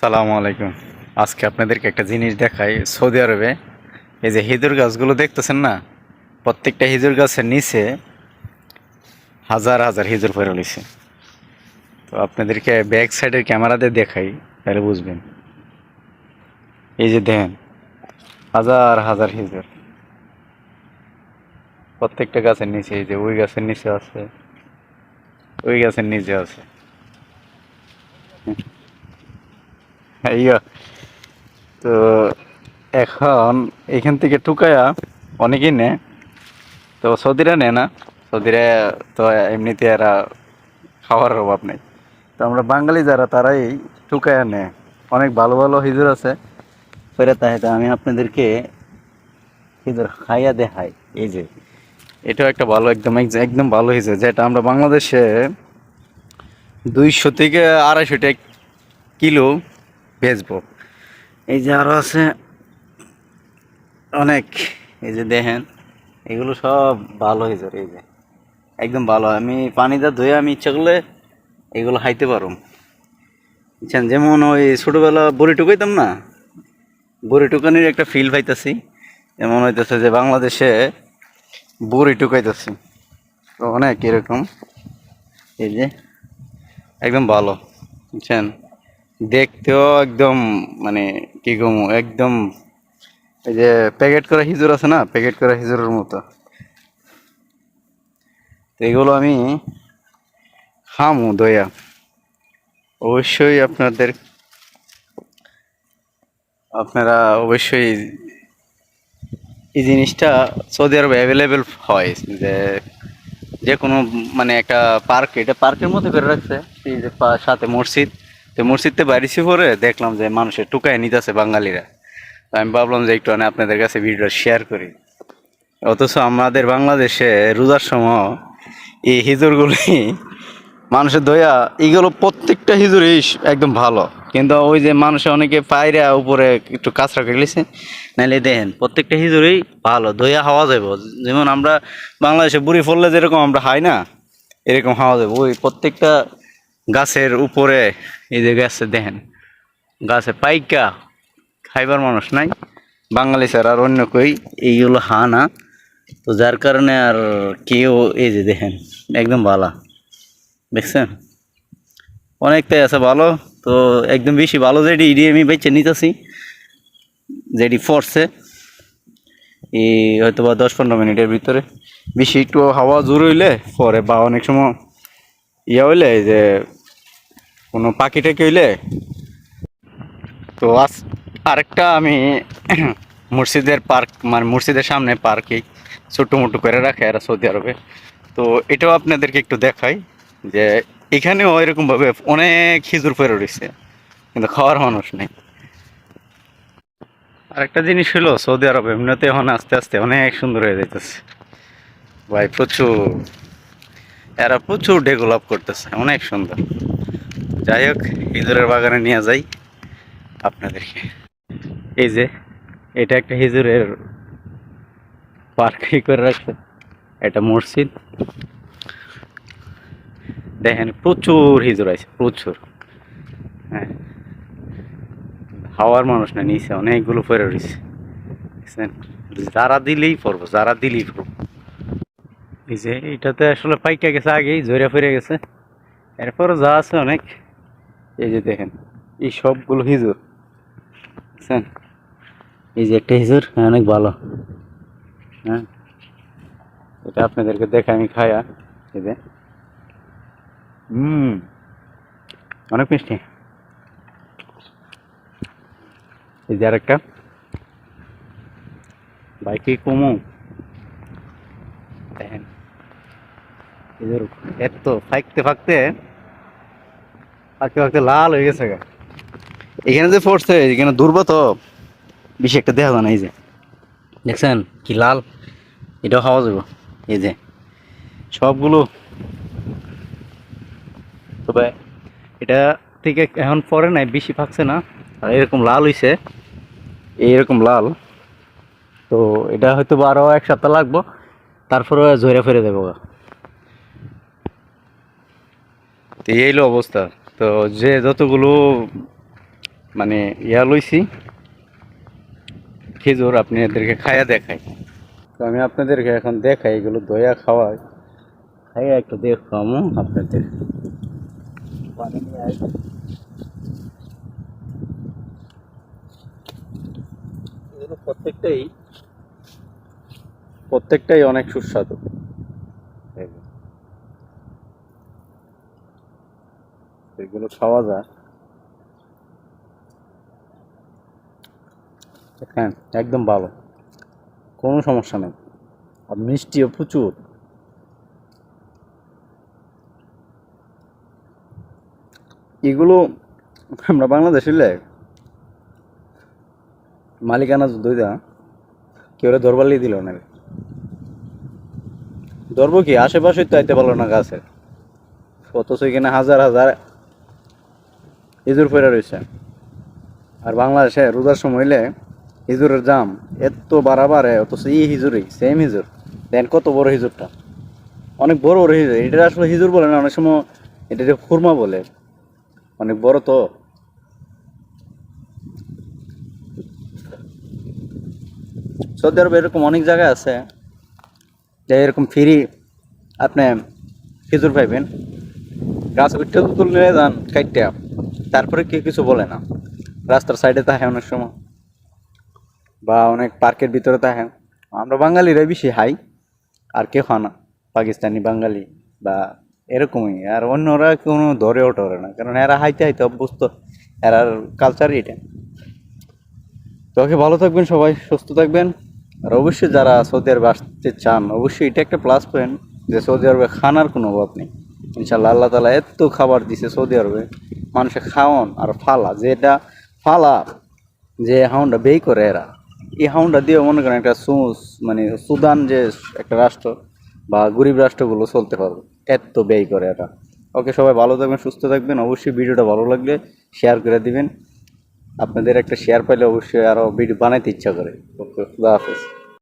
সালামু আলাইকুম। আজকে আপনাদেরকে একটা জিনিস দেখাই সৌদি আরবে। এই যে হিজুর গাছগুলো দেখতেছেন না? প্রত্যেকটা হিজুর গাছের নিচে হাজার হাজার হিজুর পরে রয়েছে। তো আপনাদেরকে ব্যাক সাইডের ক্যামেরাতে দেখাই, তাহলে বুঝবেন। এই যে দেখেন, হাজার হাজার হিজুর প্রত্যেকটা গাছের নিচে, এই যে ওই গাছের নিচে আছে, ওই গাছের নিচে আছে। তো এখন এখান থেকে টুকায়া অনেকেই নেয়। তো সৌদিরা নেয় না। সৌদিরা তো এমনিতে এরা খাওয়ার অভাব নেই। তো আমরা বাঙালি যারা, তারাই টুকায়া নেয়। অনেক ভালো ভালো হিজুর আছে। ফেরে তাই আমি আপনাদেরকে হিজুর খাইয়া দেখাই। এই যে, এটাও একটা ভালো, একদম এক- একদম ভালো হিজুর যেটা আমরা বাংলাদেশে দুইশো থেকে আড়াইশো টাকা কিলো বেচবো। এই যে আরও আছে অনেক, এই যে দেখেন, এগুলো সব ভালো হয়েছে এই যে। একদম ভালো, আমি পানিটা ধুয়ে আমি ইচ্ছা করলে এগুলো খাইতে পারো বুঝছেন? যেমন ওই ছোটোবেলা বড়ি টুকাইতাম না, বড়ি টুকানির একটা ফিল পাইতেছি। যেমন হইতেছে যে বাংলাদেশে বড়ি টুকাইতেছি অনেক এরকম, এই যে, একদম ভালো, বুঝছেন? দেখতেও একদম মানে কি কমু, একদম এই যে প্যাকেট করা হিজুর আছে না, প্যাকেট করা হিজুরের মতো। তো এগুলো আমি খামু দয়া। অবশ্যই আপনাদের, আপনারা অবশ্যই এই জিনিসটা সৌদি আরবে অ্যাভেলেবেল হয়, যে যে কোনো মানে একটা পার্ক, এটা পার্কের মধ্যে করে রাখছে সাথে মসজিদ। তো মসজিদতে বাইরেছি পরে দেখলাম যে মানুষের টুকায় নিতেছে বাঙালিরা। তো আমি ভাবলাম যে একটু আপনাদের কাছে ভিডিও শেয়ার করি। অথচ আমাদের বাংলাদেশে রোজার সময় এই হিজুরগুলি, মানুষের দয়া এগুলো প্রত্যেকটা হিজুরই একদম ভালো। কিন্তু ওই যে মানুষে অনেকে পায়রা উপরে একটু কাঁচরা কেটেছে নাইলে দেখেন প্রত্যেকটা হিজুরই ভালো দইয়া হাওয়া যাব যেমন আমরা বাংলাদেশে বুড়ি ফললে যেরকম আমরা হাই না, এরকম হাওয়া যাবে ওই প্রত্যেকটা গাছের উপরে, এই যে গাছে দেখেন, গাছে পাইকা খাইবার মানুষ নাই। বাঙালি স্যার আর অন্য কই এইগুলো হা না। তো যার কারণে আর কেউ এই যে দেখেন, একদম ভালো দেখছেন? অনেকটাই আছে ভালো। তো একদম বেশি ভালো যেটি ইডি আমি বেছে নিতেছি, যেটি ফোর্সে এই হয়তো বা দশ পনেরো মিনিটের ভিতরে। বেশি একটু হাওয়া জোর হইলে পরে বা অনেক সময় ইয়ে হইলে যে কোনো পাখিটা টাকি হইলে? তো আজ আরেকটা আমি মসজিদের পার্ক মানে মসজিদের সামনে পার্কে ছোট্ট মোটো করে রাখে এরা সৌদি আরবে। তো এটাও আপনাদেরকে একটু দেখাই যে এখানেও এরকমভাবে অনেক খিজুর ফেরো রয়েছে, কিন্তু খাওয়ার মানুষ নেই। আরেকটা জিনিস হলো সৌদি আরব এমনিতে এখন আস্তে আস্তে অনেক সুন্দর হয়ে যাইতেছে। ভাই, প্রচুর। এরা প্রচুর ডেভেলপ করতেছে, অনেক সুন্দর। যাই হোক হিজুরের বাগানে নিয়ে যাই আপনাদেরকে। এই যে, এটা একটা হিজুরের পার্ক করে রাখছে। এটা মসজিদ। দেখেন, প্রচুর হিজুর আছে, প্রচুর। হ্যাঁ। হাওয়ার মানুষ না, নিচে অনেকগুলো পরে রয়েছে? যারা দিলেই পড়ব, যারা দিলেই পড়ব। এই যে, এটাতে আসলে পাইকা গেছে আগেই জোরে ফিরে গেছে। এরপরও যা আছে অনেক। এই যে দেখেন এই সবগুলো হিজুর বুঝছেন? এই যে একটা হিজুর হ্যাঁ, অনেক ভালো। হ্যাঁ এটা আপনাদেরকে দেখে আমি খায়া এই যে। হুম অনেক মিষ্টি। এই যে আরেকটা। বাইকে কমু। দেখেন এত ফাঁকতে ফাঁকতে ফাঁকতে ফাঁকতে লাল হয়ে গেছে এখানে যে পড়ছে, এখানে দুর্বা তো। বেশি একটা দেখা যায় না, এই যে। দেখছেন কি লাল? এটাও খাওয়া যাব, এই যে। সবগুলো। তবে এটা থেকে এখন পরে নাই, বেশি ফাঁকছে না। আর এরকম লাল হইছে। এইরকম লাল। তো এটা হয়তো আরও এক সপ্তাহ লাগবো। তারপরে ঝরে ফেরে দেবো। তো এই অবস্থা। তো যে যতগুলো মানে ইয়া লইছি, খেজুর আপনাদেরকে খায়া দেখাই। তো আমি আপনাদেরকে এখন দেখাই, এগুলো দয়া খাওয়াই। খাইয়া একটু দেখামো আপনাদের। প্রত্যেকটাই প্রত্যেকটাই অনেক সুস্বাদু এই যে। এগুলো খাওয়া যায়। হ্যাঁ একদম ভালো। কোনো সমস্যা নেই। আর মিষ্টিও প্রচুর। এগুলো আমরা বাংলাদেশে মালিকানা দইদা কেউ ধরবার দিল না ধরবো কি? আশেপাশে তো আইতে পারল না গাছে। অথচ এখানে হাজার হাজার ইঁদুর ফেরা রয়েছে আর বাংলাদেশে রোজার সময় হইলে হিজুরের দাম এত বাড়াবাড়ে, অথচ এই হিজুরই সেম হিজুর দেন কত বড় হিজুরটা অনেক বড় বড় হিজুর এটা আসলে হিজুর বলে না, অনেক সময় এটা খুরমা বলে। অনেক বড় তো। সৌদি আরবে এরকম অনেক জায়গায় আছে, যে এরকম ফ্রি আপনি খেজুর পাইবেন। গাছ উঠতে তুলে যান, কাইটটা। তারপরে কেউ কিছু বলে না। রাস্তার সাইডে থাকে অনেক সময়। বা অনেক পার্কের ভিতরে থাকে আমরা বাঙালিরাই বেশি হাই, আর কেউ খায় না। পাকিস্তানি বাঙালি বা এরকমই। আর অন্যরা কোনো ধরেও টরে না। কারণ এরা হাইতে হাইতে অভ্যস্ত। এরার কালচার এটা। তো ওকে ভালো থাকবেন সবাই, সুস্থ থাকবেন। আর অবশ্যই যারা সৌদি আরবে আসতে চান, অবশ্যই এটা একটা প্লাস পয়েন্ট যে সৌদি আরবে খানার কোনো অভাব নেই। ইনশাল্লাহ আল্লাহ তালা এত খাবার দিছে সৌদি আরবে। মানুষে খাওয়ান আর ফালা যেটা ফালা, যে হাউন্ডটা বেই করে এরা। এই হাউন্ডটা দিয়ে মনে করেন একটা সুস মানে সুদান যে একটা রাষ্ট্র বা গরিব রাষ্ট্রগুলো চলতে পারবে, এত ব্যয় করে এটা ওকে সবাই ভালো থাকবেন, সুস্থ থাকবেন। অবশ্যই ভিডিওটা ভালো লাগলে শেয়ার করে দিবেন। আপনাদের একটা শেয়ার পাইলে অবশ্যই আরও ভিডিও বানাইতে ইচ্ছা করে। ওকে খুদা হাফেজ।